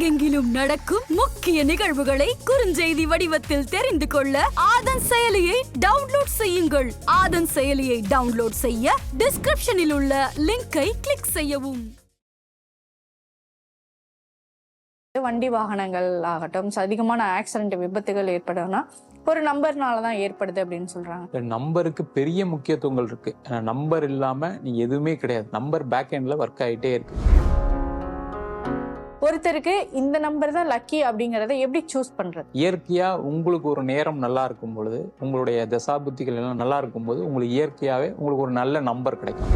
உலகெங்கிலும் நடக்கும் முக்கிய நிகழ்வுகளை குறுஞ்செய்தி வடிவத்தில் தெரிந்து கொள்ள ஆதன் செயலியை டவுன்லோட் செய்யுங்கள். ஆதன் செயலியை டவுன்லோட் செய்ய டிஸ்கிரிப்ஷனில் உள்ள லிங்கை கிளிக் செய்யவும். வண்டி வாகனங்கள் ஆகட்டும் அதிகமான ஆக்சிடென்ட் விபத்துகள் ஏற்படும்னா ஒரு நம்பர்னால தான் ஏற்படுது அப்படின்னு சொல்றாங்க. நம்பருக்கு பெரிய முக்கியத்துவங்கள் இருக்கு. நம்பர் இல்லாம நீ எதுவுமே கிடையாது. நம்பர் பேக் எண்ட்ல ஒர்க் ஆயிட்டே இருக்கு. ஒருத்தருக்கு இந்த நம்பர் தான் லக்கி அப்படிங்கறத எப்படி சூஸ் பண்றது? இயற்கையா உங்களுக்கு ஒரு நேரம் நல்லா இருக்கும் பொழுது உங்களுடைய தசாபுத்திகள் எல்லாம் நல்லா இருக்கும் போது உங்களுக்கு இயற்கையாவே உங்களுக்கு ஒரு நல்ல நம்பர் கிடைக்கும்.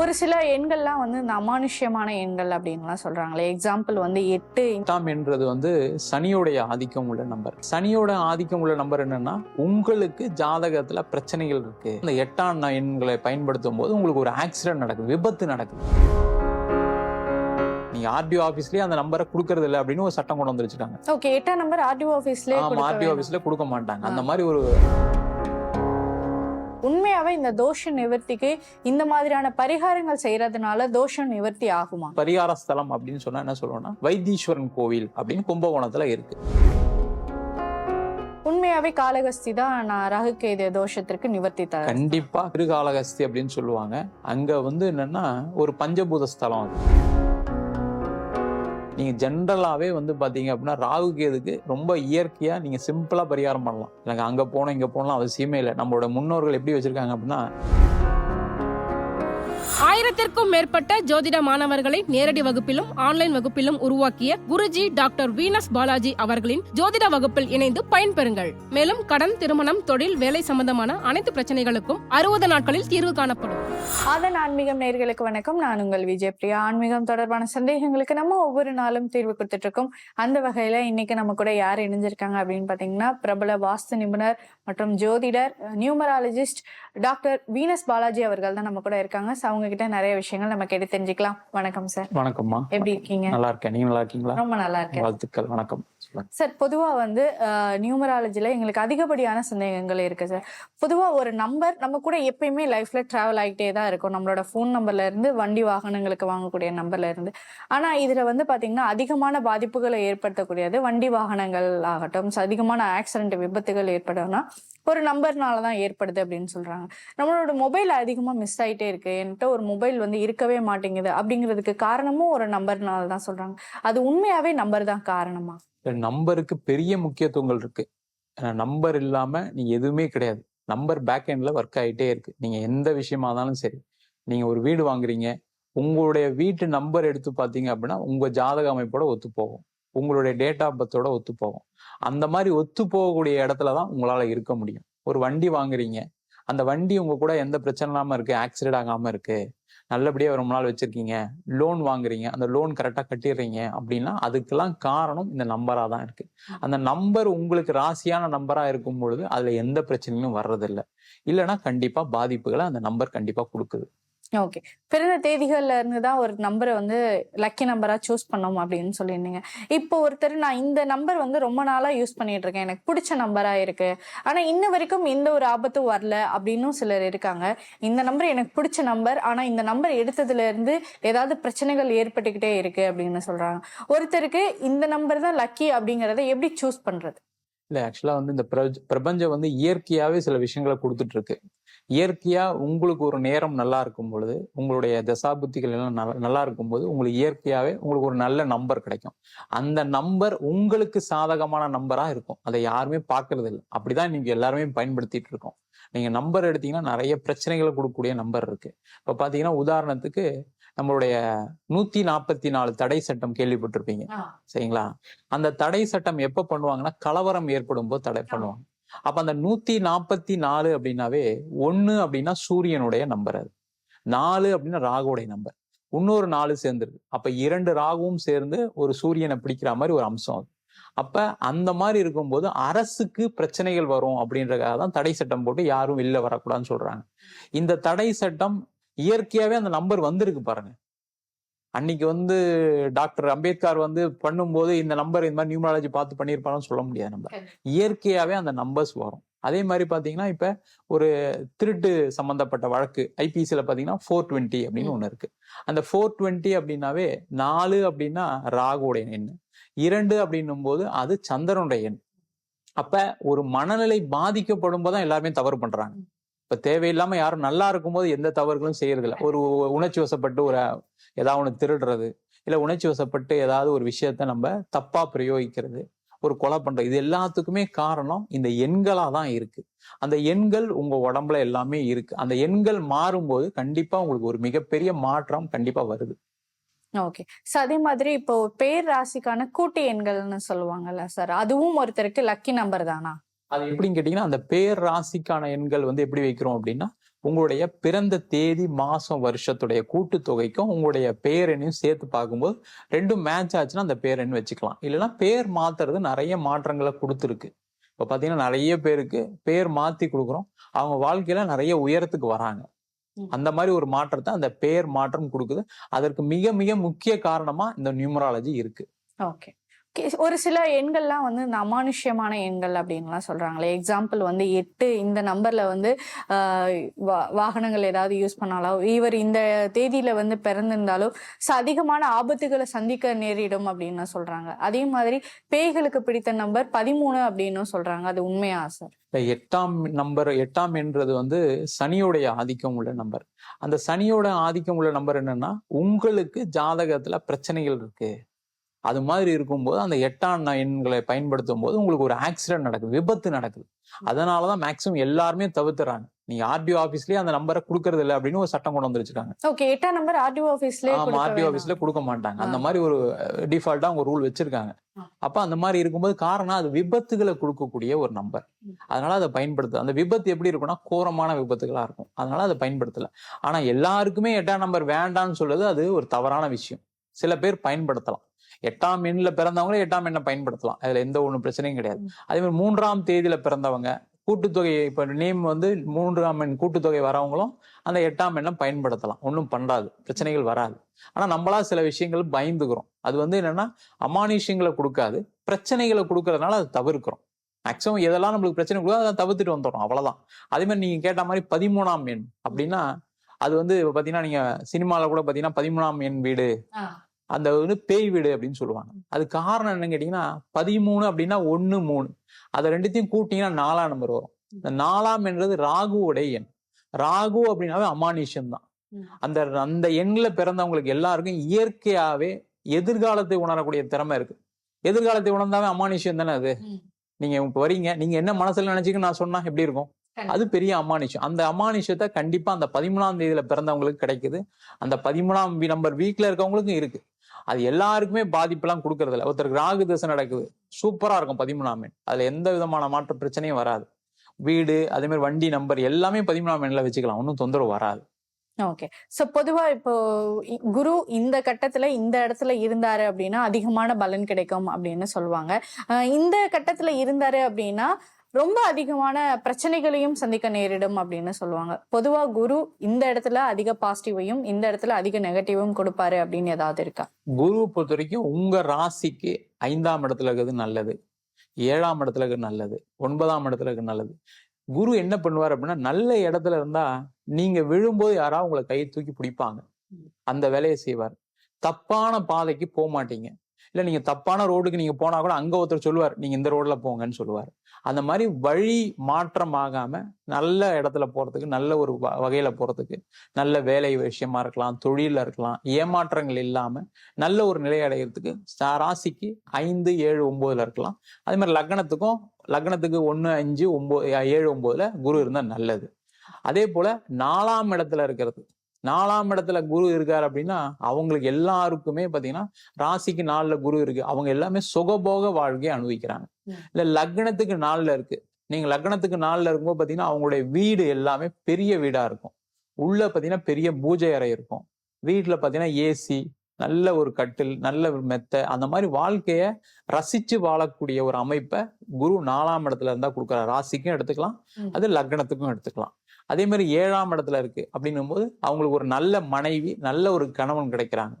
ஒரு சில எண்கள்லாம் வந்து இந்த அமானுஷ்யமான எண்கள் அப்படின்லாம் சொல்றாங்களே. எக்ஸாம்பிள் வந்து எட்டு. எட்டாம் என்றது வந்து சனியோடைய ஆதிக்கம் உள்ள நம்பர் சனியோட ஆதிக்கம் உள்ள நம்பர் என்னன்னா உங்களுக்கு ஜாதகத்துல பிரச்சனைகள் இருக்கு. இந்த எட்டாம் எண்களை பயன்படுத்தும் போது உங்களுக்கு ஒரு ஆக்சிடென்ட் நடக்குது விபத்து நடக்குது. நீங்க ஆர்டிஓ ஆபீஸ்லயே அந்த நம்பரை கொடுக்கறது இல்லை அப்படின்னு ஒரு சட்டம் கொண்டு வந்து ஓகே எட்டாம் நம்பர் ஆர்டிஓ ஆஃபீஸ்லேயே ஆமா ஆர்டிஓ ஆபீஸ்ல கொடுக்க மாட்டாங்க. அந்த மாதிரி ஒரு உண்மையாவே இந்த தோஷ நிவர்த்திக்கு இந்த மாதிரியான பரிகாரங்கள் செய்யறதுனால தோஷம் நிவர்த்தி ஆகுமா? பரிகார ஸ்தலம் அப்படின்னு சொன்னா என்ன சொல்லுவோம்னா வைத்தீஸ்வரன் கோவில் அப்படின்னு கும்பகோணத்துல இருக்கு. உண்மையாவே காலகஸ்தி தான் நான் ரகுகேது தோஷத்திற்கு நிவர்த்தி தர கண்டிப்பா திருகாலகஸ்தி அப்படின்னு சொல்லுவாங்க. அங்க வந்து என்னன்னா ஒரு பஞ்சபூத ஸ்தலம் அது. நீங்கள் ஜென்ரலாகவே வந்து பார்த்தீங்க அப்படின்னா ராகு கேதுக்கு ரொம்ப இயற்கையாக நீங்கள் சிம்பிளாக பரிகாரம் பண்ணலாம். எனக்கு அங்கே போனோம் இங்கே போகலாம் அவசியமே இல்லை. நம்மளோட முன்னோர்கள் எப்படி வச்சுருக்காங்க அப்படின்னா ஆயிரத்திற்கும் மேற்பட்ட ஜோதிட மாணவர்களை நேரடி வகுப்பிலும் ஆன்லைன் வகுப்பிலும் உருவாக்கிய குருஜி டாக்டர் வீனஸ் பாலாஜி அவர்களின் ஜோதிட வகுப்பில் இணைந்து பயன்பெறுங்கள். மேலும் கடன் திருமணம் தொழில் வேலை சம்பந்தமான அனைத்து பிரச்சனைகளுக்கும் அறுபது நாட்களில் தீர்வு காணப்படும். அதன் ஆன்மீகம் நேர்களுக்கு வணக்கம். நான் உங்கள் விஜய் பிரியா. ஆன்மீகம் தொடர்பான சந்தேகங்களுக்கு நம்ம ஒவ்வொரு நாளும் தீர்வு கொடுத்துட்டு இருக்கோம் அந்த வகையில இன்னைக்கு நம்ம கூட யார் இணைஞ்சிருக்காங்க அப்படின்னு பாத்தீங்கன்னா பிரபல வாஸ்து நிபுணர் மற்றும் ஜோதிடர் நியூமராலஜிஸ்ட் டாக்டர் வீனஸ் பாலாஜி அவர்கள் தான் நம்ம கூட இருக்காங்க. அவங்க கிட்ட நிறைய விஷயங்கள் நம்ம கேட்டு தெரிஞ்சுக்கலாம். வணக்கம் சார். வணக்கம்மா. எப்படி இருக்கீங்க? நல்லா இருக்கேன் நீங்க நல்லா இருக்கீங்களா? ரொம்ப நல்லா இருக்கேன் வாழ்த்துக்கள். வணக்கம். சார் பொதுவா வந்து நியூமராலஜில எங்களுக்கு அதிகப்படியான சந்தேகங்கள் இருக்கு சார். பொதுவா ஒரு நம்பர் நம்ம கூட எப்பயுமே லைஃப்ல டிராவல் ஆகிட்டே தான் இருக்கும். நம்மளோட ஃபோன் நம்பர்ல இருந்து வண்டி வாகனங்களுக்கு வாங்கக்கூடிய நம்பர்ல இருந்து. ஆனா இதுல வந்து பாத்தீங்கன்னா அதிகமான பாதிப்புகளை ஏற்படுத்தக்கூடியது வண்டி வாகனங்கள் ஆகட்டும் அதிகமான ஆக்சிடென்ட் விபத்துகள் ஏற்படும்னா ஒரு நம்பர்னால தான் ஏற்படுது அப்படின்னு சொல்கிறாங்க நம்மளோட மொபைல் அதிகமாக மிஸ் ஆகிட்டே இருக்கு. என்கிட்ட ஒரு மொபைல் வந்து இருக்கவே மாட்டேங்குது அப்படிங்கிறதுக்கு காரணமும் ஒரு நம்பர்னால தான் சொல்கிறாங்க அது உண்மையாகவே நம்பர் தான் காரணமா? நம்பருக்கு பெரிய முக்கியத்துவங்கள் இருக்கு. நம்பர் இல்லாமல் நீங்கள் எதுவுமே கிடையாது. நம்பர் பேக் எண்டில் ஒர்க் ஆகிட்டே இருக்கு. நீங்கள் எந்த விஷயமா இருந்தாலும் சரி. நீங்கள் ஒரு வீடு வாங்குறீங்க. உங்களுடைய வீட்டு நம்பர் எடுத்து பார்த்தீங்க அப்படின்னா உங்கள் ஜாதக அமைப்போட ஒத்து போகும் உங்களுடைய டேட் ஆஃப் பர்த்தோட ஒத்து போகும் அந்த மாதிரி ஒத்து போகக்கூடிய இடத்துல தான் உங்களால இருக்க முடியும். ஒரு வண்டி வாங்குறீங்க. அந்த வண்டி உங்க கூட எந்த பிரச்சனை இல்லாம இருக்கு? ஆக்சிடென்ட் ஆகாம இருக்கு. நல்லபடியா ரொம்ப நாள் வச்சிருக்கீங்க. லோன் வாங்குறீங்க. அந்த லோன் கரெக்டா கட்டிடுறீங்க அப்படின்னா அதுக்கெல்லாம் காரணம் இந்த நம்பரா தான் இருக்கு. அந்த நம்பர் உங்களுக்கு ராசியான நம்பரா இருக்கும் பொழுது அதுல எந்த பிரச்சனையும் வர்றதில்லை. இல்லைன்னா கண்டிப்பா பாதிப்புகளை அந்த நம்பர் கண்டிப்பா கொடுக்குது. ஓகே பிறந்த தேதிகள்ல இருந்து தான் ஒரு நம்பரை வந்து லக்கி நம்பரா சூஸ் பண்ணோம் அப்படின்னு சொல்லியிருந்தீங்க. இப்போ ஒருத்தர் நான் இந்த நம்பர் வந்து ரொம்ப நாளா யூஸ் பண்ணிட்டு இருக்கேன். எனக்கு பிடிச்ச நம்பரா இருக்கு. ஆனா இன்ன வரைக்கும் எந்த ஒரு ஆபத்தும் வரல அப்படின்னும் சிலர் இருக்காங்க. இந்த நம்பர் எனக்கு பிடிச்ச நம்பர் ஆனா இந்த நம்பர் எடுத்ததுல இருந்து ஏதாவது பிரச்சனைகள் ஏற்பட்டுக்கிட்டே இருக்கு அப்படின்னு சொல்றாங்க. ஒருத்தருக்கு இந்த நம்பர் தான் லக்கி அப்படிங்கறத எப்படி சூஸ் பண்றது? இல்ல ஆக்சுவலா வந்து இந்த பிரபஞ்ச- பிரபஞ்சம் வந்து இயற்கையாவே சில விஷயங்களை கொடுத்துட்டு இருக்கு இயற்கையா உங்களுக்கு ஒரு நேரம் நல்லா இருக்கும் பொழுது உங்களுடைய தசாபுத்திகள் எல்லாம் நல்லா- நல்லா இருக்கும் போது உங்களுக்கு இயற்கையாவே உங்களுக்கு ஒரு நல்ல நம்பர் கிடைக்கும். அந்த நம்பர் உங்களுக்கு சாதகமான நம்பரா இருக்கும். அதை யாருமே பார்க்கறது இல்லை. அப்படிதான் நீங்க எல்லாருமே பயன்படுத்திட்டு இருக்கோம். நீங்க நம்பர் எடுத்தீங்கன்னா நிறைய பிரச்சனைகளை கொடுக்கக்கூடிய நம்பர் இருக்கு. இப்ப பாத்தீங்கன்னா உதாரணத்துக்கு நம்மளுடைய நூத்தி நாற்பத்தி நாலு தடை சட்டம் கேள்விப்பட்டிருப்பீங்க. சரிங்களா? அந்த தடை சட்டம் எப்ப பண்ணுவாங்கன்னா கலவரம் ஏற்படும் போது தடை பண்ணுவாங்க. அப்ப அந்த நூத்தி நாற்பத்தி நாலு அப்படின்னாவே ஒண்ணு அப்படின்னா சூரியனுடைய நம்பர் அது. நாலு அப்படின்னா ராகுடைய நம்பர் இன்னொரு நாலு சேர்ந்துருக்கு அப்ப இரண்டு ராகுவும் சேர்ந்து ஒரு சூரியனை பிடிக்கிற மாதிரி ஒரு அம்சம் அது. அப்ப அந்த மாதிரி இருக்கும்போது அரசுக்கு பிரச்சனைகள் வரும் அப்படின்றதுக்காக தான் தடை சட்டம் போட்டு யாரும் வெளில வரக்கூடாதுன்னு சொல்றாங்க. இந்த தடை சட்டம் இயற்கையாவே அந்த நம்பர் வந்திருக்கு பாருங்க. அன்னைக்கு வந்து டாக்டர் அம்பேத்கர் வந்து பண்ணும்போது இந்த நம்பர் இந்த மாதிரி நியூமராலஜி பார்த்து பண்ணியிருப்பாருன்னு சொல்ல முடியாது நம்ம. இயற்கையாவே அந்த நம்பர்ஸ் வரும். அதே மாதிரி பாத்தீங்கன்னா இப்ப ஒரு திருட்டு சம்பந்தப்பட்ட வழக்கு ஐபிசில பாத்தீங்கன்னா ஃபோர் டுவெண்ட்டி அப்படின்னு ஒண்ணு இருக்கு. அந்த ஃபோர் டுவெண்ட்டி அப்படின்னாவே நாலு அப்படின்னா ராகுடைய எண் இரண்டு அப்படின்னும் போது அது சந்திரனுடைய எண். அப்ப ஒரு மனநிலை பாதிக்கப்படும் போது தான் எல்லாருமே தவறு பண்றாங்க. இப்ப தேவையில்லாம யாரும் நல்லா இருக்கும்போது எந்த தவறுகளும் செய்யறதில்ல. ஒரு உணர்ச்சி வசப்பட்டு ஒரு ஏதாவது ஒண்ணு திருடுறது இல்ல உணர்ச்சி வசப்பட்டு ஏதாவது ஒரு விஷயத்த நம்ம தப்பா பிரயோகிக்கிறது ஒரு கொலை பண்றது இது எல்லாத்துக்குமே காரணம் இந்த எண்களாக தான் இருக்கு. அந்த எண்கள் உங்க உடம்புல எல்லாமே இருக்கு. அந்த எண்கள் மாறும்போது கண்டிப்பா உங்களுக்கு ஒரு மிகப்பெரிய மாற்றம் கண்டிப்பா வருது. ஓகே. ஸோ அதே மாதிரி இப்போ பேர் ராசிக்கான கூட்டு எண்கள்னு சொல்லுவாங்கல்ல சார் அதுவும் ஒருத்தருக்கு லக்கி நம்பர் தானா? அது எப்படின்னு கேட்டீங்கன்னா அந்த பேர் ராசிக்கான எண்கள் வந்து எப்படி வைக்கிறோம் அப்படின்னா உங்களுடைய பிறந்த தேதி மாசம் வருஷத்துடைய கூட்டுத்தொகைக்கும் உங்களுடைய பேரெண்ணையும் சேர்த்து பார்க்கும்போது ரெண்டும் மேட்ச் ஆச்சுன்னா அந்த பேரெண் வச்சுக்கலாம். இல்லைன்னா பேர் மாத்துறது நிறைய மாற்றங்களை கொடுத்துருக்கு. இப்போ பார்த்தீங்கன்னா நிறைய பேருக்கு பேர் மாத்தி கொடுக்குறோம். அவங்க வாழ்க்கையில நிறைய உயரத்துக்கு வராங்க. அந்த மாதிரி ஒரு மாற்றத்தை அந்த பேர் மாற்றம் கொடுக்குது. அதற்கு மிக மிக முக்கிய காரணமா இந்த நியூமராலஜி இருக்கு. ஓகே. ஒரு சில எண்கள்லாம் வந்து இந்த அமானுஷ்யமான எண்கள் அப்படின்லாம் சொல்றாங்களே. எக்ஸாம்பிள் வந்து எட்டு இந்த நம்பர்ல வந்து வாகனங்கள் ஏதாவது யூஸ் பண்ணாலோ இவர் இந்த தேதியில வந்து பிறந்திருந்தாலோ அதிகமான ஆபத்துகளை சந்திக்க நேரிடும் அப்படின்னு சொல்றாங்க. அதே மாதிரி பேய்களுக்கு பிடித்த நம்பர் பதிமூணு அப்படின்னு சொல்றாங்க. அது உண்மையா சார் எட்டாம் நம்பர் எட்டாம் என்றது வந்து சனியோடைய ஆதிக்கம் உள்ள நம்பர் அந்த சனியோட ஆதிக்கம் உள்ள நம்பர் என்னன்னா உங்களுக்கு ஜாதகத்துல பிரச்சனைகள் இருக்கு. அது மாதிரி இருக்கும்போது அந்த எட்டாம் ந- எண்களை பயன்படுத்தும் போது உங்களுக்கு ஒரு ஆக்சிடென்ட் நடக்குது விபத்து நடக்குது. அதனாலதான் மேக்சிமம் எல்லாருமே தவிர்த்துறாங்க. நீங்க ஆர்டிஓ ஆபீஸ்லயே அந்த நம்பரை கொடுக்கறது இல்லை அப்படின்னு ஒரு சட்டம் கொண்டு வந்து வச்சிருக்காங்க ஓகே எட்டாம் நம்பர் ஆர்டிஓ ஆபீஸ்லயே ஆமா ஆர்டிஓ ஆபீஸ்ல கொடுக்க மாட்டாங்க. அந்த மாதிரி ஒரு டிஃபால்ட்டா அவங்க ரூல் வச்சிருக்காங்க. அப்ப அந்த மாதிரி இருக்கும்போது காரணம் அது விபத்துகளை கொடுக்கக்கூடிய ஒரு நம்பர். அதனால அதை பயன்படுத்து அந்த விபத்து எப்படி இருக்கும்னா கோரமான விபத்துகளா இருக்கும். அதனால அதை பயன்படுத்தல. ஆனா எல்லாருக்குமே எட்டாம் நம்பர் வேண்டாம்னு சொல்றது அது ஒரு தவறான விஷயம். சில பேர் பயன்படுத்தலாம். எட்டாம் எண்ணில் பிறந்தவங்க எட்டாம் எண்ணை பயன்படுத்தலாம். அதுல எந்த ஒன்றும் பிரச்சனையும் கிடையாது. அதே மாதிரி மூன்றாம் தேதியில பிறந்தவங்க கூட்டுத்தொகை இப்ப நேம் வந்து மூன்றாம் எண் கூட்டுத்தொகை வரவங்களும் அந்த எட்டாம் எண்ணை பயன்படுத்தலாம். ஒன்றும் பண்ணாது. பிரச்சனைகள் வராது. ஆனா நம்மளா சில விஷயங்கள் பயந்துக்கிறோம். அது வந்து என்னன்னா அமானுஷ்யங்களை கொடுக்காது. பிரச்சனைகளை கொடுக்கறதுனால அதை தவிர்க்கிறோம். மேக்ஸிமம் எதெல்லாம் நம்மளுக்கு பிரச்சனை கொடுக்காது அதை தவிர்த்துட்டு வந்துடுறோம். அவ்வளவுதான். அதே மாதிரி நீங்க கேட்ட மாதிரி பதிமூணாம் எண் அப்படின்னா அது வந்து இப்ப பாத்தீங்கன்னா நீங்க சினிமால கூட பாத்தீங்கன்னா பதிமூணாம் எண் வீடு. அந்த வந்து பேய் வீடு அப்படின்னு சொல்லுவாங்க. அது காரணம் என்னன்னு கேட்டீங்கன்னா பதிமூணு அப்படின்னா ஒண்ணு மூணு. அதை ரெண்டுத்தையும் கூட்டிங்கன்னா நாலாம் நம்பர் வரும். இந்த நாலாம் என்றது ராகுவோடைய எண். ராகு அப்படின்னாவே அமானுஷ்யம் தான். அந்த அந்த எண்ணில பிறந்தவங்களுக்கு எல்லாருக்கும் இயற்கையாவே எதிர்காலத்தை உணரக்கூடிய திறமை இருக்கு. எதிர்காலத்தை உணர்ந்தாவே அமானுஷ்யம் தானே அது. நீங்க இப்ப வரீங்க. நீங்க என்ன மனசுல நினைச்சீங்கன்னு நான் சொன்னா எப்படி இருக்கும்? அது பெரிய அமானுஷம் அந்த அமானுஷத்தை கண்டிப்பா அந்த பதிமூணாம் தேதியில பிறந்தவங்களுக்கு கிடைக்குது. அந்த பதிமூணாம் நம்பர் வீக்ல இருக்கவங்களுக்கும் இருக்கு. அது எல்லாருக்குமே பாதிப்பெல்லாம் கொடுக்கறதில்ல. ஒருத்தருக்கு ராகு திசை நடக்குது. சூப்பராக இருக்கும் பதிமூணாம் எண். அதில் எந்த விதமான மாற்ற பிரச்சனையும் வராது. வீடு அதே மாதிரி வண்டி நம்பர் எல்லாமே பதிமூணாம் எண்ணில் வச்சுக்கலாம். ஒன்றும் தொந்தரவு வராது. ஓகே ஸோ பொதுவாக இப்போ குரு இந்த கட்டத்தில் இந்த இடத்துல இருந்தாரு அப்படின்னா அதிகமான பலன் கிடைக்கும் அப்படின்னு சொல்லுவாங்க. இந்த கட்டத்தில் இருந்தாரு அப்படின்னா ரொம்ப அதிகமான பிரச்சனைகளையும் சந்திக்க நேரிடும் அப்படின்னு சொல்லுவாங்க. பொதுவா குரு இந்த இடத்துல அதிக பாசிட்டிவையும் இந்த இடத்துல அதிக நெகட்டிவும் கொடுப்பாரு அப்படின்னு ஏதாவது இருக்கா? குருவை பொறுத்த வரைக்கும் உங்க ராசிக்கு ஐந்தாம் இடத்துல இருக்கிறது நல்லது. ஏழாம் இடத்துல இருக்கிறது நல்லது. ஒன்பதாம் இடத்துல இருக்கிறது நல்லது. குரு என்ன பண்ணுவார் அப்படின்னா நல்ல இடத்துல இருந்தா நீங்க விழும்போது யாராவது உங்களை கையை தூக்கி பிடிப்பாங்க. அந்த வேலையை செய்வார். தப்பான பாதைக்கு போக மாட்டீங்க. இல்லை நீங்கள் தப்பான ரோடுக்கு நீங்கள் போனால் கூட அங்கே ஒருத்தர் சொல்லுவார் நீங்கள் இந்த ரோடில் போங்கன்னு சொல்லுவார். அந்த மாதிரி வழி மாற்றம் ஆகாமல் நல்ல இடத்துல போகிறதுக்கு நல்ல ஒரு வ- போகிறதுக்கு நல்ல வேலை விஷயமா இருக்கலாம் தொழிலில் இருக்கலாம் ஏமாற்றங்கள் இல்லாமல் நல்ல ஒரு நிலை அடைகிறதுக்கு ராசிக்கு ஐந்து ஏழு ஒம்போதில் இருக்கலாம். அதே மாதிரி லக்னத்துக்கும் லக்னத்துக்கு ஒன்று அஞ்சு ஒம்போ ஏழு ஒம்போதில் குரு இருந்தால் நல்லது. அதே போல் நாலாம் இடத்துல இருக்கிறது. நாலாம் இடத்துல குரு இருக்காரு அப்படின்னா அவங்களுக்கு எல்லாருக்குமே பாத்தீங்கன்னா ராசிக்கு நாலுல குரு இருக்கு. அவங்க எல்லாமே சுகபோக வாழ்க்கையை அனுபவிக்கிறாங்க. இல்ல லக்னத்துக்கு நாலுல இருக்கு. நீங்க லக்னத்துக்கு நாலுல இருக்கும்போது பாத்தீங்கன்னா அவங்களுடைய வீடு எல்லாமே பெரிய வீடா இருக்கும். உள்ள பாத்தீங்கன்னா பெரிய பூஜை அறை இருக்கும். வீட்டுல பாத்தீங்கன்னா ஏசி நல்ல ஒரு கட்டில் நல்ல ஒரு மெத்தை அந்த மாதிரி வாழ்க்கைய ரசிச்சு வாழக்கூடிய ஒரு அமைப்பை குரு நாலாம் இடத்துல இருந்தா கொடுக்குறாரு. ராசிக்கும் எடுத்துக்கலாம். அது லக்னத்துக்கும் எடுத்துக்கலாம். அதே மாதிரி ஏழாம் இடத்துல இருக்கு அப்படின்னும் போது அவங்களுக்கு ஒரு நல்ல மனைவி நல்ல ஒரு கணவன் கிடைக்கிறாங்க.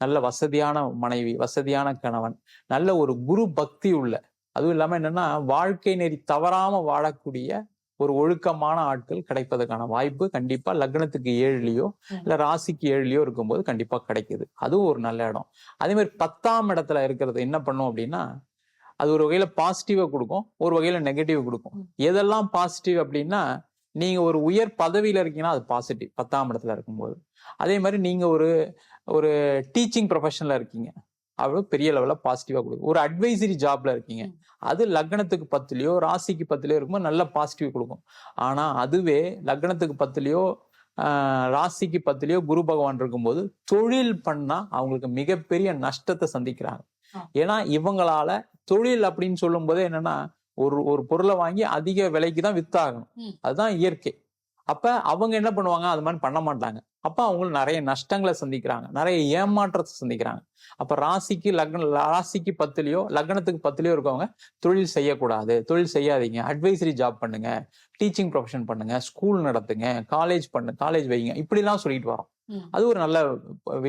நல்ல வசதியான மனைவி வசதியான கணவன் நல்ல ஒரு குரு பக்தி உள்ள. அதுவும் இல்லாம என்னன்னா வாழ்க்கை நெறி தவறாம வாழக்கூடிய ஒரு ஒழுக்கமான ஆட்கள் கிடைப்பதற்கான வாய்ப்பு கண்டிப்பா லக்னத்துக்கு ஏழுலயோ. இல்ல ராசிக்கு ஏழுலயோ இருக்கும்போது கண்டிப்பா கிடைக்குது. அதுவும் ஒரு நல்ல இடம். அதே மாதிரி பத்தாம் இடத்துல இருக்கிறது என்ன பண்ணும் அப்படின்னா அது ஒரு வகையில பாசிட்டிவா கொடுக்கும் ஒரு வகையில நெகட்டிவ் கொடுக்கும். எதெல்லாம் பாசிட்டிவ் அப்படின்னா நீங்க ஒரு உயர் பதவியில இருக்கீங்கன்னா அது பாசிட்டிவ் பத்தாம் இடத்துல இருக்கும்போது. அதே மாதிரி நீங்க ஒரு ஒரு டீச்சிங் ப்ரொஃபஷன்ல இருக்கீங்க. அவ்வளவு பெரிய லெவல்ல பாசிட்டிவா கொடுக்கும். ஒரு அட்வைசரி ஜாப்ல இருக்கீங்க. அது லக்னத்துக்கு பத்துலயோ ராசிக்கு பத்துலயோ இருக்கும்போது நல்ல பாசிட்டிவ் கொடுக்கும். ஆனா அதுவே லக்னத்துக்கு பத்துலயோ ராசிக்கு பத்துலயோ குரு பகவான் இருக்கும்போது தொழில் பண்ணா அவங்களுக்கு மிகப்பெரிய நஷ்டத்தை சந்திக்கிறாங்க. ஏன்னா இவங்களால தொழில் அப்படின்னு சொல்லும் போதே என்னன்னா ஒரு ஒரு பொருளை வாங்கி அதிக விலைக்கு தான் வித்தாகணும். அதுதான் இயற்கை. அப்ப அவங்க என்ன பண்ணுவாங்க? அது மாதிரி பண்ண மாட்டாங்க. அப்ப அவங்க நிறைய நஷ்டங்களை சந்திக்கிறாங்க. நிறைய ஏமாற்றத்தை சந்திக்கிறாங்க. அப்ப ராசிக்கு லக்ன ராசிக்கு பத்துலயோ லக்னத்துக்கு பத்துலயோ இருக்கவங்க தொழில் செய்யக்கூடாது. தொழில் செய்யாதீங்க. அட்வைசரி ஜாப் பண்ணுங்க. டீச்சிங் ப்ரொஃபஷன் பண்ணுங்க. ஸ்கூல் நடத்துங்க. காலேஜ் பண்ணு காலேஜ் வைங்க. இப்படிலாம் சொல்லிட்டு வரோம். அது ஒரு நல்ல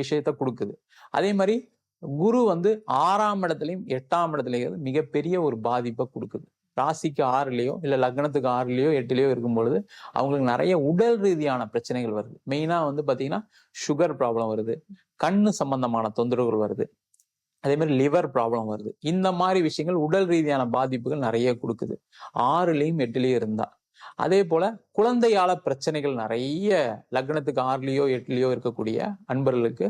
விஷயத்த கொடுக்குது. அதே மாதிரி குரு வந்து ஆறாம் இடத்துலயும் எட்டாம் இடத்துலயும் மிகப்பெரிய ஒரு பாதிப்பை கொடுக்குது. ராசிக்கு ஆறுலையோ இல்லை லக்னத்துக்கு ஆறுலயோ எட்டுலேயோ இருக்கும் பொழுது அவங்களுக்கு நிறைய உடல் ரீதியான பிரச்சனைகள் வருது. மெயினாக வந்து பார்த்தீங்கன்னா சுகர் ப்ராப்ளம் வருது. கண்ணு சம்பந்தமான தொந்தரவுகள் வருது. அதே மாதிரி லிவர் ப்ராப்ளம் வருது. இந்த மாதிரி விஷயங்கள் உடல் ரீதியான பாதிப்புகள் நிறைய கொடுக்குது. ஆறுலேயும் எட்டுலயும் இருந்தா. அதே போல குழந்தையால பிரச்சனைகள் நிறைய லக்னத்துக்கு ஆறுலையோ எட்டுலயோ இருக்கக்கூடிய அன்பர்களுக்கு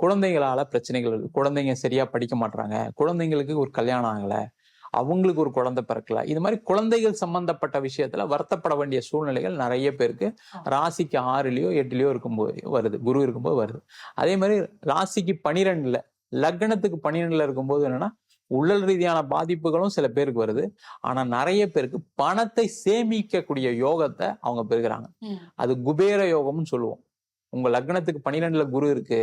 குழந்தைகளால பிரச்சனைகள் வருது. குழந்தைங்க சரியா படிக்க மாட்டாங்க குழந்தைங்களுக்கு ஒரு கல்யாணம் ஆகலை. அவங்களுக்கு ஒரு குழந்தை பிறக்கல. இது மாதிரி குழந்தைகள் சம்பந்தப்பட்ட விஷயத்துல வருத்தப்பட வேண்டிய சூழ்நிலைகள் நிறைய பேருக்கு ராசிக்கு ஆறுலயோ எட்டுலயோ இருக்கும்போது வருது. குரு இருக்கும்போது வருது. அதே மாதிரி ராசிக்கு பனிரெண்டுல லக்னத்துக்கு பன்னிரெண்டுல இருக்கும்போது என்னன்னா உடல் ரீதியான பாதிப்புகளும் சில பேருக்கு வருது. ஆனா நிறைய பேருக்கு பணத்தை சேமிக்கக்கூடிய யோகத்தை அவங்க பெறுகிறாங்க. அது குபேர யோகம்னு சொல்லுவோம். உங்க லக்னத்துக்கு பன்னிரெண்டுல குரு இருக்கு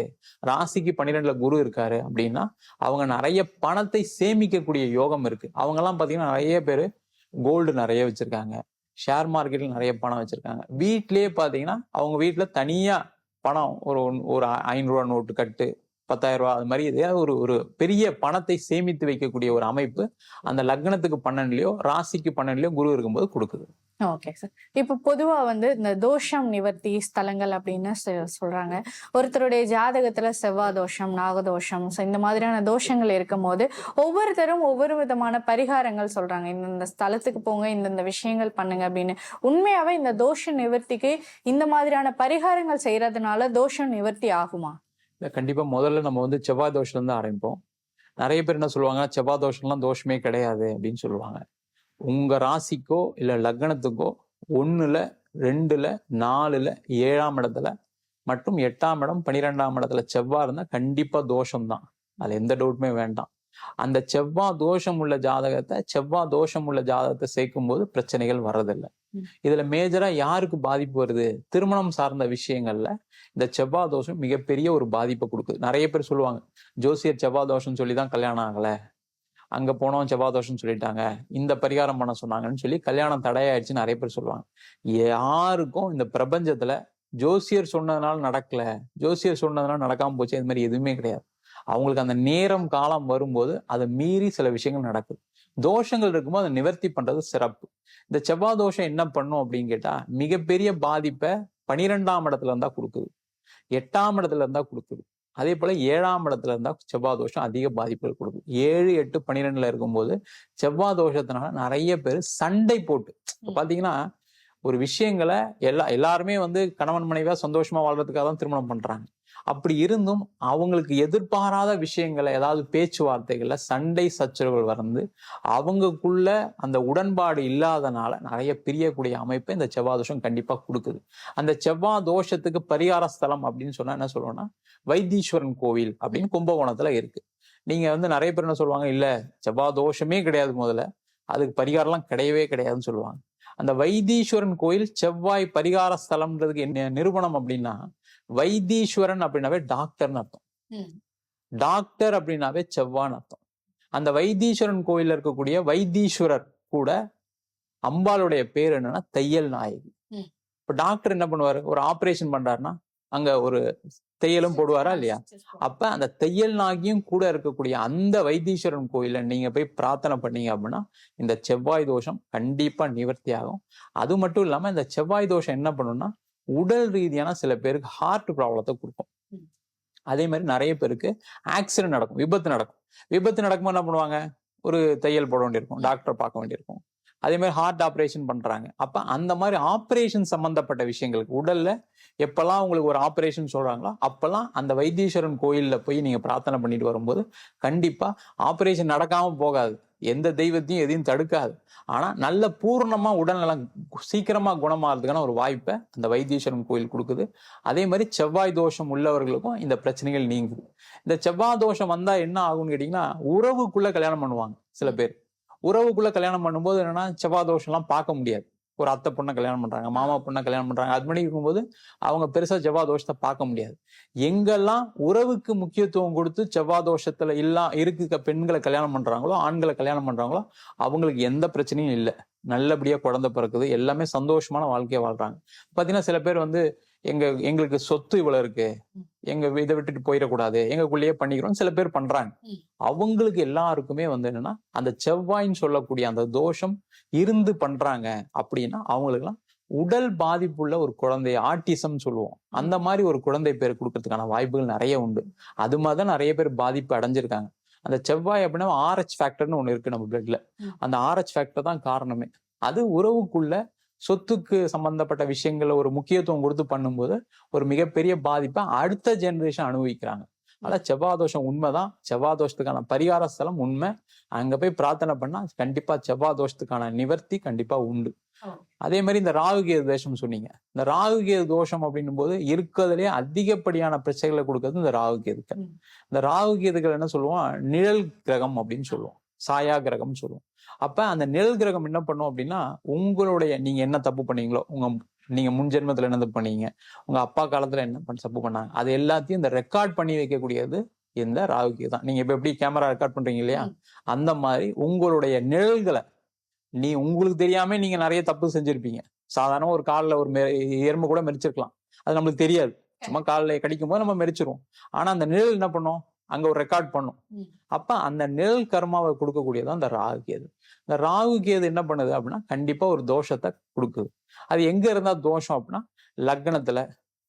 ராசிக்கு பன்னிரெண்டுல குரு இருக்காரு அப்படின்னா அவங்க நிறைய பணத்தை சேமிக்கக்கூடிய யோகம் இருக்கு. அவங்க எல்லாம் பாத்தீங்கன்னா நிறைய பேரு கோல்டு நிறைய வச்சிருக்காங்க. ஷேர் மார்க்கெட்ல நிறைய பணம் வச்சிருக்காங்க. வீட்லயே பாத்தீங்கன்னா அவங்க வீட்டுல தனியா பணம் ஒரு ஒரு ஐநூறு நோட்டு கட்டு பத்தாயிரம் ரூபாய் அது மாதிரி ஏதாவது ஒரு ஒரு பெரிய பணத்தை சேமித்து வைக்கக்கூடிய ஒரு அமைப்பு அந்த லக்னத்துக்கு பன்னெண்டுலயோ ராசிக்கு பன்னெண்டுலயோ குரு இருக்கும்போது கொடுக்குது. ஓகே சார் இப்போ பொதுவாக வந்து இந்த தோஷம் நிவர்த்தி ஸ்தலங்கள் அப்படின்னு சொ- சொல்றாங்க. ஒருத்தருடைய ஜாதகத்துல செவ்வாய் தோஷம் நாகதோஷம் இந்த மாதிரியான தோஷங்கள் இருக்கும்போது ஒவ்வொருத்தரும் ஒவ்வொரு விதமான பரிகாரங்கள் சொல்றாங்க. இந்தந்த ஸ்தலத்துக்கு போங்க இந்தந்த விஷயங்கள் பண்ணுங்க அப்படின்னு. உண்மையாவே இந்த தோஷ நிவர்த்திக்கு இந்த மாதிரியான பரிகாரங்கள் செய்யறதுனால தோஷம் நிவர்த்தி ஆகுமா? இல்லை கண்டிப்பாக முதல்ல நம்ம வந்து செவ்வாய் தோஷம் தான் ஆரம்பிப்போம். நிறைய பேர் என்ன சொல்லுவாங்க செவ்வாய் தோஷம்லாம் தோஷமே கிடையாது அப்படின்னு சொல்லுவாங்க. உங்க ராசிக்கோ இல்ல லக்னத்துக்கோ ஒண்ணுல ரெண்டுல நாலுல ஏழாம் இடத்துல மற்றும் எட்டாம் இடம் பன்னிரெண்டாம் இடத்துல செவ்வாய் இருந்தா கண்டிப்பா தோஷம்தான். அதுல எந்த டவுட்டுமே வேண்டாம். அந்த செவ்வாய் தோஷம் உள்ள ஜாதகத்தை செவ்வாய் தோஷம் உள்ள ஜாதகத்தை சேர்க்கும் போது பிரச்சனைகள் வர்றதில்லை. இதுல மேஜரா யாருக்கு பாதிப்பு வருது? திருமணம் சார்ந்த விஷயங்கள்ல இந்த செவ்வாய் தோஷம் மிகப்பெரிய ஒரு பாதிப்பை கொடுக்குது. நிறைய பேர் சொல்லுவாங்க ஜோசியர் செவ்வாய் தோஷம் சொல்லி தான் கல்யாணம் ஆகல. அங்க போனோம் செவ்வாதோஷம்னு சொல்லிட்டாங்க. இந்த பரிகாரம் பண்ண சொன்னாங்கன்னு சொல்லி கல்யாணம் தடையாயிடுச்சுன்னு நிறைய பேர் சொல்லுவாங்க. யாருக்கும் இந்த பிரபஞ்சத்துல ஜோசியர் சொன்னதுனால நடக்கல. ஜோசியர் சொன்னதுனால நடக்காம போச்சு இது மாதிரி எதுவுமே கிடையாது. அவங்களுக்கு அந்த நேரம் காலம் வரும்போது அதை மீறி சில விஷயங்கள் நடக்குது. தோஷங்கள் இருக்கும்போது அதை நிவர்த்தி பண்றது சிறப்பு. இந்த செவ்வாய் தோஷம் என்ன பண்ணும் அப்படின்னு கேட்டா மிகப்பெரிய பாதிப்பை பனிரெண்டாம் இடத்துல இருந்தா கொடுக்குது. எட்டாம் இடத்துல இருந்தா கொடுக்குது. அதே போல ஏழாம் இடத்துல இருந்தா செவ்வாய் தோஷம் அதிக பாதிப்புகள் கொடுக்குது ஏழு எட்டு பன்னிரெண்டுல இருக்கும்போது செவ்வாய் தோஷத்தினால நிறைய பேர் சண்டை போட்டு இப்ப பாத்தீங்கன்னா ஒரு விஷயங்களை எல்லா எல்லாருமே வந்து கணவன் மனைவியா சந்தோஷமா வாழ்றதுக்காக தான் திருமணம் பண்றாங்க. அப்படி இருந்தும் அவங்களுக்கு எதிர்பாராத விஷயங்களை ஏதாவது பேச்சுவார்த்தைகள்ல சண்டை சச்சரவுகள் வந்து அவங்களுக்குள்ள அந்த உடன்பாடு இல்லாதனால நிறைய பிரியக்கூடிய அமைப்பை இந்த செவ்வாய் தோஷம் கண்டிப்பா கொடுக்குது. அந்த செவ்வாய் தோஷத்துக்கு பரிகார ஸ்தலம் அப்படின்னு சொன்னா என்ன சொல்லுவோம்னா வைத்தீஸ்வரன் கோவில் அப்படின்னு கும்பகோணத்துல இருக்கு. நீங்க வந்து நிறைய பேர் என்ன சொல்லுவாங்க இல்ல செவ்வாய் தோஷமே கிடையாது முதல்ல. அதுக்கு பரிகாரம்லாம் கிடையவே கிடையாதுன்னு சொல்லுவாங்க. அந்த வைத்தீஸ்வரன் கோயில் செவ்வாய் பரிகார ஸ்தலம்ன்றதுக்கு என்ன நிறுவனம் அப்படின்னா வைத்தீஸ்வரன் அப்படின்னாவே டாக்டர்னு அர்த்தம். டாக்டர் அப்படின்னாவே செவ்வான்னு அர்த்தம் அந்த வைத்தீஸ்வரன் கோயில்ல இருக்கக்கூடிய வைத்தீஸ்வரர் கூட அம்பாளுடைய பேர் என்னன்னா தையல் நாயகி. இப்ப டாக்டர் என்ன பண்ணுவாரு ஒரு ஆபரேஷன் பண்றாருன்னா அங்க ஒரு தையலும் போடுவாரா இல்லையா? அப்ப அந்த தையல் நாகியும் கூட இருக்கக்கூடிய அந்த வைத்தீஸ்வரன் கோயில்ல நீங்க போய் பிரார்த்தனை பண்ணீங்க அப்படின்னா இந்த செவ்வாய் தோஷம் கண்டிப்பா நிவர்த்தி ஆகும். அது மட்டும் இல்லாம இந்த செவ்வாய் தோஷம் என்ன பண்ணும்னா உடல் ரீதியான சில பேருக்கு ஹார்ட் ப்ராப்ளத்தை கொடுக்கும். அதே மாதிரி நிறைய பேருக்கு ஆக்சிடென்ட் நடக்கும் விபத்து நடக்கும். விபத்து நடக்கும்போது என்ன பண்ணுவாங்க? ஒரு தையல் போட வேண்டியிருக்கும் டாக்டர் பார்க்க வேண்டியிருக்கும். அதே மாதிரி ஹார்ட் ஆப்ரேஷன் பண்றாங்க. அப்ப அந்த மாதிரி ஆப்ரேஷன் சம்பந்தப்பட்ட விஷயங்களுக்கு உடல்ல எப்பெல்லாம் உங்களுக்கு ஒரு ஆப்ரேஷன் சொல்கிறாங்களோ அப்போல்லாம் அந்த வைத்தீஸ்வரன் கோயிலில் போய் நீங்கள் பிரார்த்தனை பண்ணிட்டு வரும்போது கண்டிப்பாக ஆப்ரேஷன் நடக்காமல் போகாது. எந்த தெய்வத்தையும் எதையும் தடுக்காது. ஆனால் நல்ல பூர்ணமாக உடல்நலம் சீக்கிரமாக குணமாகிறதுக்கான ஒரு வாய்ப்பை அந்த வைத்தீஸ்வரன் கோயில் கொடுக்குது. அதே மாதிரி செவ்வாய் தோஷம் உள்ளவர்களுக்கும் இந்த பிரச்சனைகள் நீங்குது இந்த செவ்வாய் தோஷம் வந்தால் என்ன ஆகும்னு கேட்டிங்கன்னா உறவுக்குள்ளே கல்யாணம் பண்ணுவாங்க சில பேர். உறவுக்குள்ளே கல்யாணம் பண்ணும்போது என்னென்னா செவ்வாய் தோஷம்லாம் பார்க்க முடியாது. ஒரு அத்தை பொண்ணை கல்யாணம் பண்றாங்க மாமா பொண்ணை கல்யாணம் பண்றாங்க. அது மாதிரி இருக்கும்போது அவங்க பெருசா செவ்வாய் தோஷத்தை பார்க்க முடியாது. எங்கெல்லாம் உறவுக்கு முக்கியத்துவம் கொடுத்து செவ்வாய் தோஷத்துல இல்லா இருக்கு பெண்களை கல்யாணம் பண்றாங்களோ ஆண்களை கல்யாணம் பண்றாங்களோ அவங்களுக்கு எந்த பிரச்சனையும் இல்லை. நல்லபடியா குழந்தை பிறக்குது எல்லாமே சந்தோஷமான வாழ்க்கையை வாழ்றாங்க. பாத்தீங்கன்னா சில பேர் வந்து எங்க எங்களுக்கு சொத்து இவ்வளவு இருக்கு. எங்க இதை விட்டுட்டு போயிடக்கூடாது. எங்களுக்குள்ளேயே பண்ணிக்கிறோம் சில பேர் பண்றாங்க. அவங்களுக்கு எல்லாருக்குமே வந்து என்னன்னா அந்த செவ்வாய்ன்னு சொல்லக்கூடிய அந்த தோஷம் இருந்து பண்றாங்க அப்படின்னா அவங்களுக்குலாம் உடல் பாதிப்புள்ள ஒரு குழந்தை ஆட்டிசம் சொல்லுவோம். அந்த மாதிரி ஒரு குழந்தை பேர் கொடுக்கறதுக்கான வாய்ப்புகள் நிறைய உண்டு. அது மாதிரி தான் நிறைய பேர் பாதிப்பு அடைஞ்சிருக்காங்க. அந்த செவ்வாய் அப்படின்னா ஆர்ஹெச் ஃபேக்டர்னு ஒண்ணு இருக்கு நம்ம பிளட்ல. அந்த ஆர்ஹெச் ஃபேக்டர் தான் காரணமே. அது உறவுக்குள்ள சொத்துக்கு சம்பந்தப்பட்ட விஷயங்கள்ல ஒரு முக்கியத்துவம் கொடுத்து பண்ணும்போது ஒரு மிகப்பெரிய பாதிப்பை அடுத்த ஜெனரேஷன் அனுபவிக்கிறாங்க. அதான் செவ்வாய் தோஷம் உண்மைதான். செவ்வாய் தோஷத்துக்கான பரிகார ஸ்தலம் உண்மை. அங்க போய் பிரார்த்தனை பண்ணா கண்டிப்பா செவ்வாய் தோஷத்துக்கான நிவர்த்தி கண்டிப்பா உண்டு. அதே மாதிரி இந்த ராகுகேது தோஷம் சொன்னீங்க. இந்த ராகுகேது தோஷம் அப்படின்னும் போது இருக்கிறதுலே அதிகப்படியான பிரச்சனைகளை கொடுக்கறது இந்த ராகுகேதுக்கள். இந்த ராகுகேதுக்கள் என்ன சொல்லுவோம்? நிழல் கிரகம் அப்படின்னு சொல்லுவோம். சாயா கிரகம்னு சொல்லுவோம். அப்ப அந்த நிழல் கிரகம் என்ன பண்ணும் அப்படின்னா உங்களுடைய நீங்க என்ன தப்பு பண்ணீங்களோ உங்க நீங்க முன் ஜென்மத்துல என்ன தப்பு பண்ணீங்க உங்க அப்பா காலத்துல என்ன பண்ண தப்பு பண்ணாங்க அது எல்லாத்தையும் இந்த ரெக்கார்ட் பண்ணி வைக்கக்கூடியது இந்த ராகுகே தான். நீங்க இப்ப எப்படி கேமரா ரெக்கார்ட் பண்றீங்க இல்லையா. அந்த மாதிரி உங்களுடைய நிழல்களை நீ உங்களுக்கு தெரியாம நீங்க நிறைய தப்பு செஞ்சிருப்பீங்க. சாதாரண ஒரு காலில் ஒரு எறும்பு கூட மெரிச்சிருக்கலாம். அது நம்மளுக்கு தெரியாது. சும்மா காலில் கடிக்கும் போது நம்ம மெரிச்சிருவோம். ஆனா அந்த நிழல் என்ன பண்ணும்? அங்க ஒரு ரெக்கார்ட் பண்ணும். அப்ப அந்த நிழல் கர்மாவை கொடுக்கக்கூடியதான் அந்த ராகு கேது இந்த ராகு கேது என்ன பண்ணுது அப்படின்னா கண்டிப்பா ஒரு தோஷத்தை கொடுக்குது அது எங்க இருந்தா தோஷம் அப்படின்னா லக்னத்துல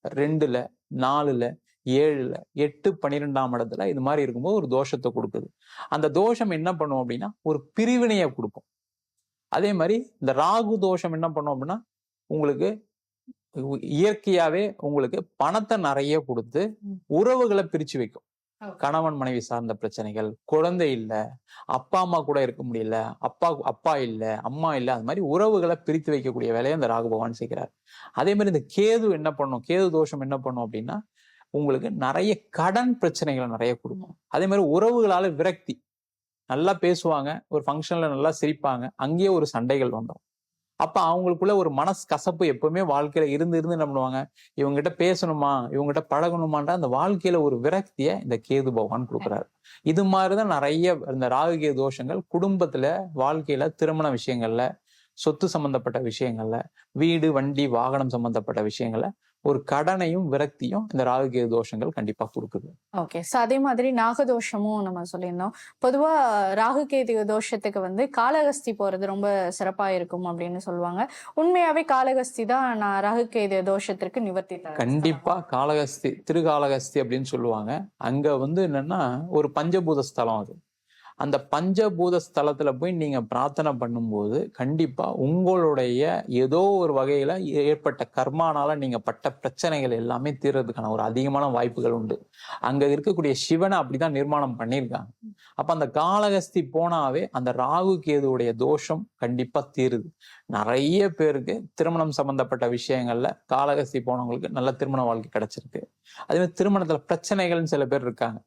ரெண்டுல நாலுல ஏழுல எட்டு பன்னிரெண்டாம் இடத்துல இது மாதிரி இருக்கும்போது ஒரு தோஷத்தை கொடுக்குது அந்த தோஷம் என்ன பண்ணும் அப்படின்னா ஒரு பிரிவினையை கொடுக்கும் அதே மாதிரி இந்த ராகு தோஷம் என்ன பண்ணும் அப்படின்னா உங்களுக்கு இயற்கையாவே உங்களுக்கு பணத்தை நிறைய கொடுத்து. உறவுகளை பிரிச்சு வைக்கும். கணவன் மனைவி சார்ந்த பிரச்சனைகள் குழந்தை இல்ல அப்பா அம்மா கூட இருக்க முடியல அப்பா அப்பா இல்ல அம்மா இல்ல அது மாதிரி உறவுகளை பிரித்து வைக்கக்கூடிய வேலையை இந்த ராகு பகவான் செய்கிறார். அதே மாதிரி இந்த கேது என்ன பண்ணும் கேது தோஷம் என்ன பண்ணும் அப்படின்னா உங்களுக்கு நிறைய கடன் பிரச்சனைகளை நிறைய கொடுக்கும். அதே மாதிரி உறவுகளால விரக்தி. நல்லா பேசுவாங்க ஒரு ஃபங்க்ஷன்ல நல்லா சிரிப்பாங்க அங்கேயே ஒரு சண்டைகள் வந்துடும். அப்ப அவங்களுக்குள்ள ஒரு மனசு கசப்பு எப்பவுமே வாழ்க்கையில இருந்து இருந்து என்ன பண்ணுவாங்க? இவங்ககிட்ட பேசணுமா? இவங்ககிட்ட பழகணுமான்ற அந்த வாழ்க்கையில ஒரு விரக்தியை இந்த கேது பகவான் கொடுக்குறாரு. இது மாதிரிதான் நிறைய இந்த ராகுகே தோஷங்கள் குடும்பத்துல வாழ்க்கையில திருமண விஷயங்கள்ல சொத்து சம்பந்தப்பட்ட விஷயங்கள்ல வீடு வண்டி வாகனம் சம்பந்தப்பட்ட விஷயங்கள்ல ஒரு கடனையும் விரக்தியும் இந்த ராகுகே தோஷங்கள் கண்டிப்பா கொடுக்குது. ஓகே ஸோ அதே மாதிரி நாகதோஷமும் நம்ம சொல்லியிருந்தோம். பொதுவா ராகு கேது தோஷத்துக்கு வந்து காளகஸ்தி போறது ரொம்ப சிறப்பா இருக்கும் அப்படின்னு சொல்லுவாங்க. உண்மையாவே காளகஸ்தி தான் நான் ராகு கேது தோஷத்திற்கு நிவர்த்தி. கண்டிப்பா காளகஸ்தி திருகாளகஸ்தி அப்படின்னு சொல்லுவாங்க. அங்க வந்து என்னன்னா ஒரு பஞ்சபூத ஸ்தலம் அது. அந்த பஞ்சபூத ஸ்தலத்துல போய் நீங்க பிரார்த்தனை பண்ணும்போது கண்டிப்பா உங்களுடைய ஏதோ ஒரு வகையில ஏற்பட்ட கர்மானால நீங்க பட்ட பிரச்சனைகள் எல்லாமே தீர்றதுக்கான ஒரு அதிகமான வாய்ப்புகள் உண்டு. அங்க இருக்கக்கூடிய சிவனை அப்படிதான் நிர்மாணம் பண்ணியிருக்காங்க. அப்ப அந்த காளகஸ்தி போனாவே அந்த ராகு கேதுவுடைய தோஷம் கண்டிப்பா தீருது. நிறைய பேருக்கு திருமணம் சம்பந்தப்பட்ட விஷயங்கள்ல காளகஸ்தி போனவங்களுக்கு நல்ல திருமண வாழ்க்கை கிடைச்சிருக்கு. அதே மாதிரி திருமணத்துல பிரச்சனைகள்னு சில பேர் இருக்காங்க.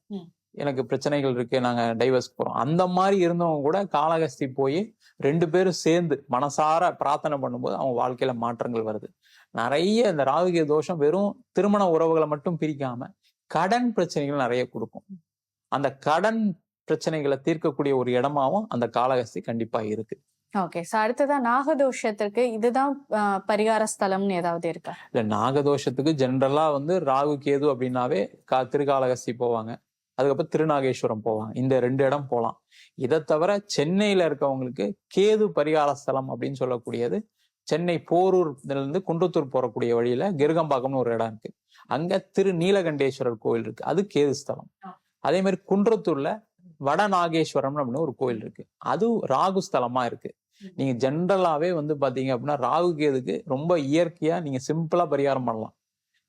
எனக்கு பிரச்சனைகள் இருக்கு நாங்க டைவர்ஸ் போறோம். அந்த மாதிரி இருந்தவங்க கூட காளகஸ்தி போய் ரெண்டு பேரும் சேர்ந்து மனசார பிரார்த்தனை பண்ணும்போது அவங்க வாழ்க்கையில மாற்றங்கள் வருது. நிறைய இந்த ராகுகிய தோஷம் வெறும் திருமண உறவுகளை மட்டும் பிரிக்காம கடன் பிரச்சனைகள் நிறைய கொடுக்கும். அந்த கடன் பிரச்சனைகளை தீர்க்கக்கூடிய ஒரு இடமாவும் அந்த காளகஸ்தி கண்டிப்பா இருக்கு. ஓகே ஸோ அடுத்ததா நாகதோஷத்திற்கு இதுதான் பரிகார ஸ்தலம்னு ஏதாவது இருக்கா? இல்ல நாகதோஷத்துக்கு ஜென்ரலா வந்து ராகு கேது அப்படின்னாவே கா திருகாளகஸ்தி போவாங்க. அதுக்கப்புறம் திருநாகேஸ்வரம் போவாங்க இந்த ரெண்டு இடம் போகலாம். இதை தவிர சென்னையில இருக்கவங்களுக்கு கேது பரிகார ஸ்தலம் அப்படின்னு சொல்லக்கூடியது. சென்னை போரூர்ல இருந்து குன்றத்தூர் போறக்கூடிய வழியில கிருகம்பாக்கம்னு ஒரு இடம் இருக்கு. அங்க திரு நீலகண்டேஸ்வரர் கோயில் இருக்கு. அது கேது ஸ்தலம். அதே மாதிரி குன்றத்தூர்ல வடநாகேஸ்வரம் அப்படின்னு ஒரு கோயில் இருக்கு. அது ராகு ஸ்தலமா இருக்கு. நீங்க ஜென்ரலாவே வந்து பாத்தீங்க அப்படின்னா ராகு கேதுக்கு ரொம்ப இயற்கையா நீங்க சிம்பிளா பரிகாரம் பண்ணலாம்.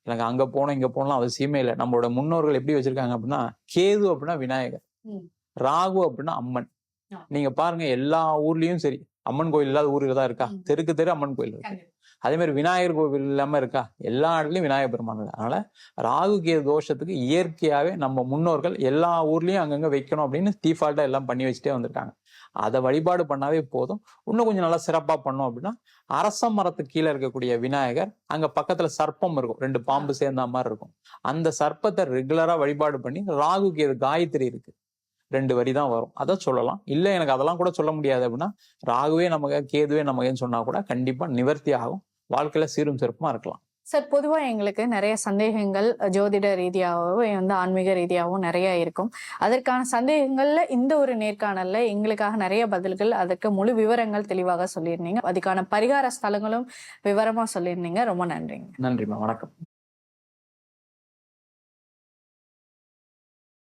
எனக்கு அங்க போனோம் இங்க போனலாம் அவசியமே இல்லை நம்மளோட முன்னோர்கள் எப்படி வச்சிருக்காங்க அப்படின்னா கேது அப்படின்னா விநாயகர். ராகு அப்படின்னா அம்மன். நீங்க பாருங்க எல்லா ஊர்லயும் சரி அம்மன் கோயில் இல்லாத ஊருக்கு தான் இருக்கா. தெருக்கு தெரு அம்மன் கோயில் இருக்கு அதே மாதிரி விநாயகர் கோவில் இல்லாம இருக்கா எல்லா இடத்துலயும் விநாயகர் பெருமான். அதனால ராகு கேது தோஷத்துக்கு இயற்கையாவே நம்ம முன்னோர்கள் எல்லா ஊர்லயும் அங்கங்க வைக்கணும் அப்படின்னு டிஃபால்ட்டா எல்லாம் பண்ணி வச்சுட்டே வந்திருக்காங்க அதை வழிபாடு பண்ணாவே போதும். இன்னும் கொஞ்சம் நல்லா சிறப்பா பண்ணோம் அப்படின்னா அரச மரத்துக்கு கீழே இருக்கக்கூடிய விநாயகர் அங்க பக்கத்துல சர்ப்பம் இருக்கும். ரெண்டு பாம்பு சேர்ந்த மாதிரி இருக்கும். அந்த சர்ப்பத்தை ரெகுலரா வழிபாடு பண்ணி ராகு கேது காயத்ரி இருக்கு. ரெண்டு வரி தான் வரும். அதை சொல்லலாம். இல்ல எனக்கு அதெல்லாம் கூட சொல்ல முடியாது அப்படின்னா ராகுவே நமக்கு கேதுவே நமக்குன்னு சொன்னா கூட கண்டிப்பா நிவர்த்தி ஆகும். வாழ்க்கையில சீரும் சிறப்புமா இருக்கலாம். சார் பொதுவா எங்களுக்கு நிறைய சந்தேகங்கள் ஜோதிட ரீதியாகவும் வந்து ஆன்மீக ரீதியாகவும் நிறைய இருக்கும். அதற்கான சந்தேகங்கள்ல இந்த ஒரு நேர்காணல்ல எங்களுக்காக நிறைய பதில்கள் அதற்கு முழு விவரங்கள் தெளிவாக சொல்லியிருந்தீங்க. அதுக்கான பரிகார ஸ்தலங்களும் விவரமா சொல்லியிருந்தீங்க. ரொம்ப நன்றிங்க. நன்றிம்மா. வணக்கம்.